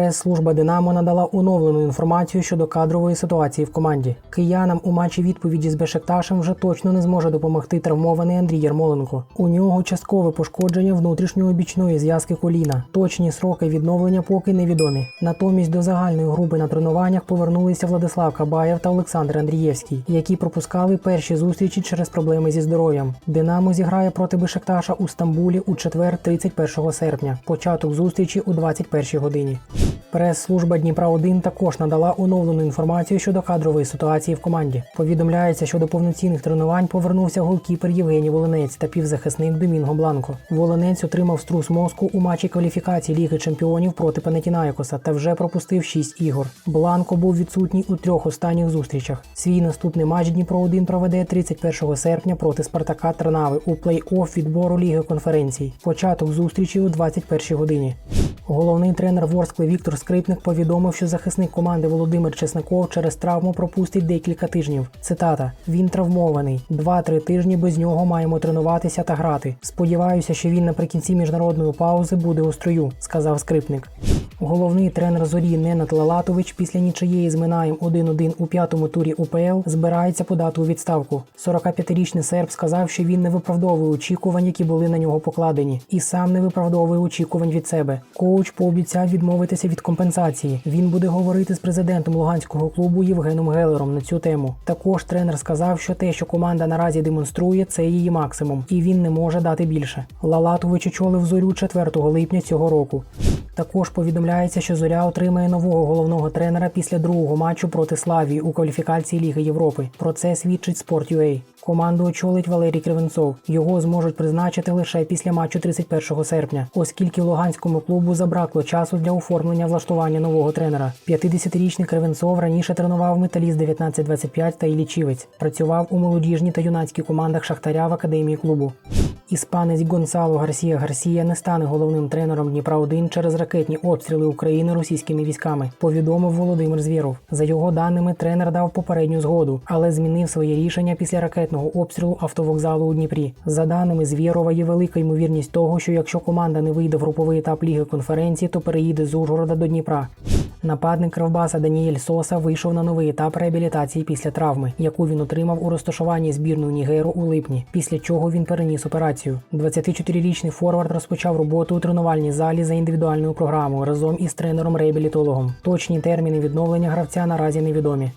Прес-служба Динамо надала оновлену інформацію щодо кадрової ситуації в команді. Киянам у матчі відповіді з Бешекташем вже точно не зможе допомогти травмований Андрій Ярмоленко. У нього часткове пошкодження внутрішньої бічної зв'язки коліна. Точні сроки відновлення поки невідомі. Натомість до загальної групи на тренуваннях повернулися Владислав Кабаєв та Олександр Андрієвський, які пропускали перші зустрічі через проблеми зі здоров'ям. Динамо зіграє проти Бешекташа у Стамбулі у четвер, 31 серпня. Початок зустрічі у 21 годині. Прес-служба Дніпра 1 також надала оновлену інформацію щодо кадрової ситуації в команді. Повідомляється, що до повноцінних тренувань повернувся голкіпер Євгеній Волинець та півзахисник Домінго Бланко. Волинець отримав струс мозку у матчі кваліфікації Ліги Чемпіонів проти Панетінаєкоса та вже пропустив 6 ігор. Бланко був відсутній у трьох останніх зустрічах. Свій наступний матч Дніпро 1 проведе 31 серпня проти Спартака Трнави у плей-офф відбору Ліги конференцій. Початок зустрічі у 21 годині. Головний тренер Ворскли Віктор Скрипник повідомив, що захисник команди Володимир Чесноков через травму пропустить декілька тижнів. Цитата: він травмований. Два-три тижні без нього маємо тренуватися та грати. Сподіваюся, що він наприкінці міжнародної паузи буде у строю, сказав скрипник. Головний тренер зорі Ненат Лалатович після нічиєї з Минаєм 1-1 у п'ятому турі УПЛ збирається подати у відставку. 45-річний серб сказав, що він не виправдовує очікувань, які були на нього покладені, і сам не виправдовує очікувань від себе. Коуч пообіцяв відмовитися від компенсації. Він буде говорити з президентом луганського клубу Євгеном Гелером на цю тему. Також тренер сказав, що те, що команда наразі демонструє, це її максимум, і він не може дати більше. Лалатович очолив зорю 4 липня цього року. Також повідомляється, що зоря отримає нового головного тренера після другого матчу проти Славії у кваліфікації Ліги Європи. Про це свідчить Sport.ua. Команду очолить Валерій Кривенцов. Його зможуть призначити лише після матчу 31 серпня, оскільки Луганському клубу забракло часу для оформлення влаштування нового тренера. 50-річний Кривенцов раніше тренував металіст 1925 та Ілічівець. Працював у молодіжній та юнацькій командах Шахтаря в академії клубу. Іспанець Гонсало Гарсія Гарсія не стане головним тренером Дніпра 1 через ракетні обстріли України російськими військами. Повідомив Володимир Звєров. За його даними, тренер дав попередню згоду, але змінив своє рішення після ракетного обстрілу автовокзалу у Дніпрі. За даними Звєрова, є велика ймовірність того, що якщо команда не вийде в груповий етап Ліги конференції, то переїде з Ужгорода до Дніпра. Нападник Кривбаса Даніель Соса вийшов на новий етап реабілітації після травми, яку він отримав у розташуванні збірної Нігеру у липні, після чого він переніс операцію. 24-річний форвард розпочав роботу у тренувальній залі за індивідуальною програмою разом із тренером-реабілітологом. Точні терміни відновлення гравця наразі невідомі.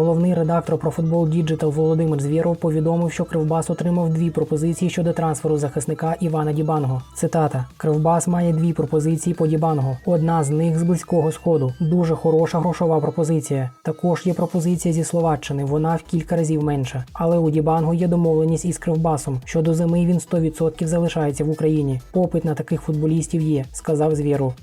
Головний редактор про футбол Діджитал Володимир Звєров повідомив, що Кривбас отримав дві пропозиції щодо трансферу захисника Івана Дібанго. Цитата: Кривбас має дві пропозиції по Дібанго. Одна з них з близького сходу. Дуже хороша грошова пропозиція. Також є пропозиція зі Словаччини. Вона в кілька разів менша. Але у Дібанго є домовленість із Кривбасом. що до зими він 100% залишається в Україні. Попит на таких футболістів є, сказав Звєров.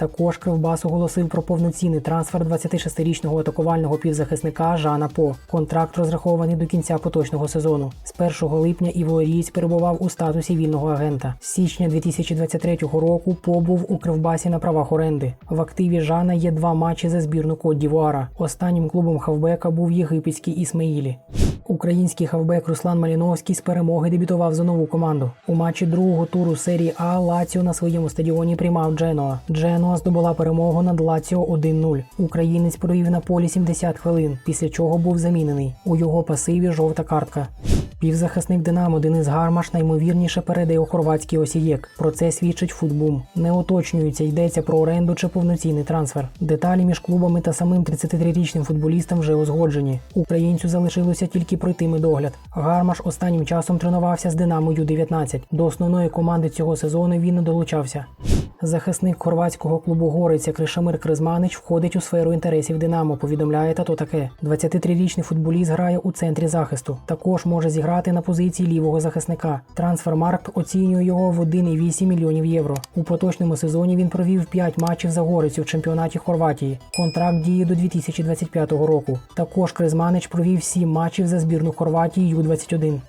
Також Кривбас оголосив про повноцінний трансфер 26-річного атакувального півзахисника Жана По. Контракт розрахований до кінця поточного сезону. З 1 липня Іворієць перебував у статусі вільного агента. З січня 2023 року По був у Кривбасі на правах оренди. В активі Жана є два матчі за збірну Кот Дівуара. Останнім клубом хавбека був єгипетський Ісмаїлі. Український хавбек Руслан Маліновський з перемоги дебютував за нову команду. У матчі другого туру серії А Лаціо на своєму стадіоні приймав Дженоа. Дженоа здобула перемогу над Лаціо 1-0. Українець провів на полі 70 хвилин, після чого був замінений. У його пасиві жовта картка. Півзахисник Динамо Денис Гармаш наймовірніше передає у хорватський осієк. Про це свідчить футбум. Не уточнюється, йдеться про оренду чи повноцінний трансфер. Деталі між клубами та самим 33-річним футболістом вже узгоджені. Українцю залишилося тільки пройти медогляд. Гармаш останнім часом тренувався з Динамо Ю-19. До основної команди цього сезону він не долучався. Захисник хорватського клубу Гориця Кришамир Кризманич входить у сферу інтересів Динамо. Повідомляє та то таке. 23-річний футболіст грає у центрі захисту. Також може зіграти на позиції лівого захисника. Трансфермаркт оцінює його в 1,8 мільйонів євро. У поточному сезоні він провів 5 матчів за Горицю в чемпіонаті Хорватії. Контракт діє до 2025 року. Також Кризманич провів 7 матчів за збірну Хорватії Ю-21.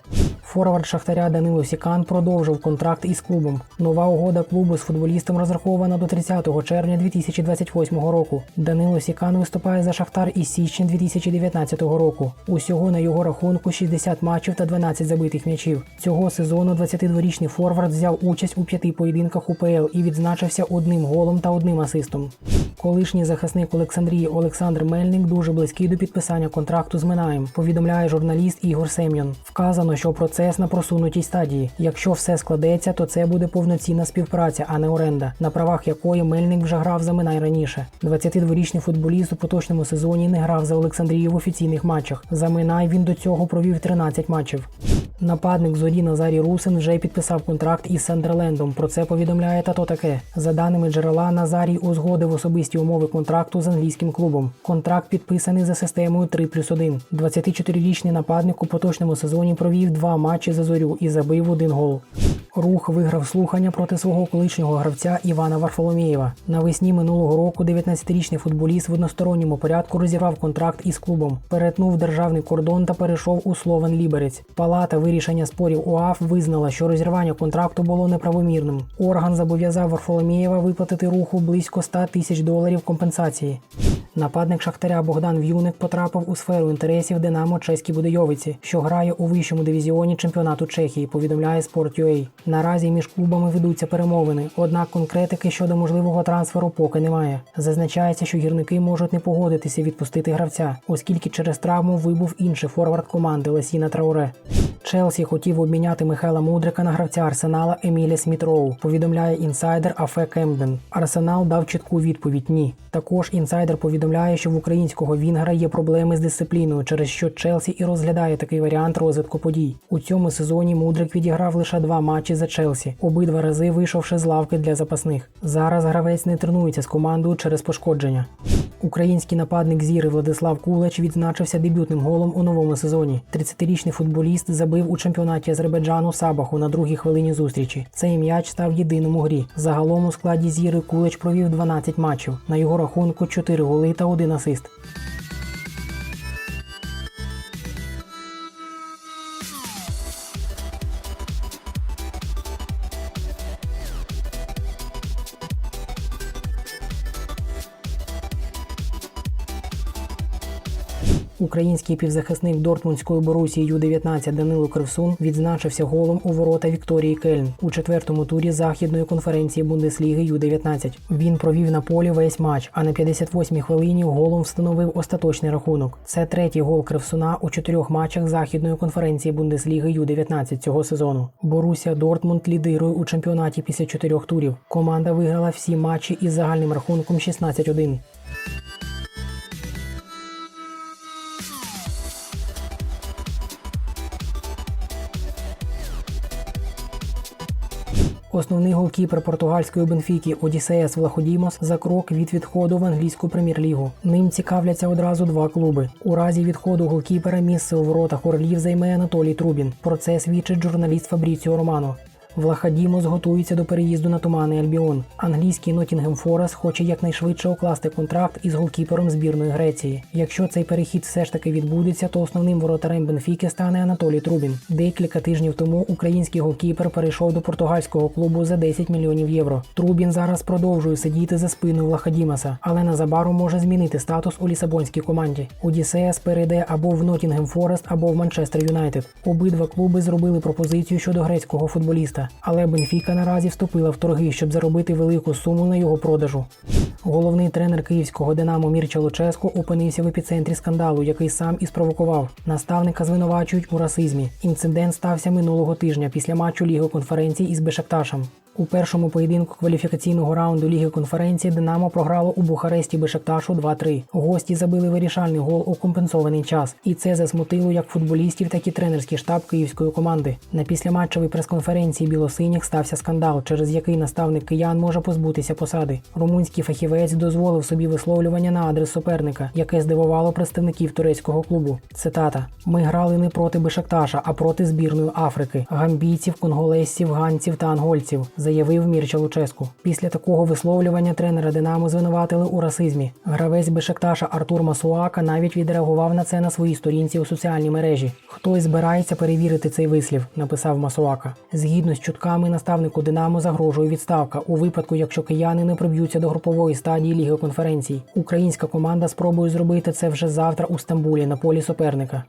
Форвард Шахтаря Данило Сікан продовжив контракт із клубом. Нова угода клубу з футболістом розрахована до 30 червня 2028 року. Данило Сікан виступає за Шахтар із січня 2019 року. Усього на його рахунку 60 матчів та 12 забитих м'ячів. Цього сезону 22-річний форвард взяв участь у п'яти поєдинках УПЛ і відзначився одним голом та одним асистом. Колишній захисник Олександрії Олександр Мельник дуже близький до підписання контракту з Минаєм, повідомляє журналіст Ігор Сем'ян. Вказано, що процес на просунутій стадії. Якщо все складеться, то це буде повноцінна співпраця, а не оренда, на правах якої Мельник вже грав за Минай раніше. 22-річний футболіст у поточному сезоні не грав за Олександрію в офіційних матчах. За Минай він до цього провів 13 матчів. Нападник зорі Назарій Русин вже підписав контракт із Сандерлендом. Про це повідомляє тато таке. За даними джерела, Назарій узгодив особисті умови контракту з англійським клубом. Контракт підписаний за системою 3 плюс 1. 24-річний нападник у поточному сезоні провів два матчі за зорю і забив один гол. Рух виграв слухання проти свого колишнього гравця Івана Варфоломєєва. Навесні минулого року 19-річний футболіст в односторонньому порядку розірвав контракт із клубом, перетнув державний кордон та перейшов у Словен Ліберець. Палата вирішення спорів УАФ визнала, що розірвання контракту було неправомірним. Орган зобов'язав Варфоломєєва виплатити руху близько 100 тисяч доларів компенсації. Нападник Шахтаря Богдан В'юник потрапив у сферу інтересів Динамо Чеській Будойовиці, що грає у вищому дивізіоні чемпіонату Чехії, повідомляє Sport.ua. Наразі між клубами ведуться перемовини, однак конкретики щодо можливого трансферу поки немає. Зазначається, що гірники можуть не погодитися відпустити гравця, оскільки через травму вибув інший форвард команди Лесіна Трауре. Челсі хотів обміняти Михайла Мудрика на гравця Арсенала Еміля Смітроу, повідомляє інсайдер Афе Кембден. Арсенал дав чітку відповідь ні. Також інсайдер повідомляє, що в українського Вінгра є проблеми з дисципліною, через що Челсі і розглядає такий варіант розвитку подій. У цьому сезоні Мудрик відіграв лише два матчі за Челсі, обидва рази вийшовши з лавки для запасних. Зараз гравець не тренується з командою через пошкодження. Український нападник зіри Владислав Кулач відзначився дебютним голом у новому сезоні. 30-річний футболіст забив у чемпіонаті Азербайджану Сабаху на другій хвилині зустрічі. Цей м'яч став єдиним у грі. Загалом у складі зіри Кулач провів 12 матчів. На його рахунку 4 голи та 1 асист. Український півзахисник Дортмундської Борусії Ю-19 Данило Кривсун відзначився голом у ворота Вікторії Кельн у четвертому турі західної конференції Бундесліги Ю-19. Він провів на полі весь матч, а на 58-й хвилині голом встановив остаточний рахунок. Це третій гол Кривсуна у чотирьох матчах західної конференції Бундесліги Ю-19 цього сезону. Борусія Дортмунд лідирує у чемпіонаті після чотирьох турів. Команда виграла всі матчі із загальним рахунком 16-1. Основний голкіпер португальської Бенфіки Одіссеяс Влаходімос за крок від відходу в англійську прем'єр-лігу. Ним цікавляться одразу два клуби. У разі відходу голкіпера місце у воротах Орлів займе Анатолій Трубін. Про це свідчить журналіст Фабріціо Романо. Влахадімос готується до переїзду на Туманний Альбіон. Англійський Нотінгем Форест хоче якнайшвидше укласти контракт із голкіпером збірної Греції. Якщо цей перехід все ж таки відбудеться, то основним воротарем Бенфіки стане Анатолій Трубін. Декілька тижнів тому український голкіпер перейшов до португальського клубу за 10 мільйонів євро. Трубін зараз продовжує сидіти за спиною Влахадімаса, але незабаром може змінити статус у лісабонській команді. Одіссеяс перейде або в Нотінгем Форест, або в Манчестер Юнайтед. Обидва клуби зробили пропозицію щодо грецького футболіста але Бенфіка наразі вступила в торги, щоб заробити велику суму на його продажу. Головний тренер київського Динамо Мірча Луческо опинився в епіцентрі скандалу, який сам і спровокував. Наставника звинувачують у расизмі. Інцидент стався минулого тижня після матчу Ліги конференції із Бешакташем. У першому поєдинку кваліфікаційного раунду Ліги конференції Динамо програло у Бухаресті Бешакташу 2-3. Гості забили вирішальний гол у компенсований час, і це засмутило як футболістів, так і тренерський штаб київської команди. На післяматчевій прес-конференції білосиніх стався скандал, через який наставник киян може позбутися посади. Румунський фахівець дозволив собі висловлювання на адрес суперника, яке здивувало представників турецького клубу. Цитата: Ми грали не проти Бешакташа, а проти збірної Африки, гамбійців, конголезців, ганців та ангольців, заявив Мірча Луческу. Після такого висловлювання тренера Динамо звинуватили у расизмі. Гравець Бешекташа Артур Масуака навіть відреагував на це на своїй сторінці у соціальній мережі. Хтось збирається перевірити цей вислів, написав Масуака. Згідно з чутками, наставнику Динамо загрожує відставка у випадку, якщо кияни не проб'ються до групової стадії ліги конференцій. Українська команда спробує зробити це вже завтра у Стамбулі на полі суперника.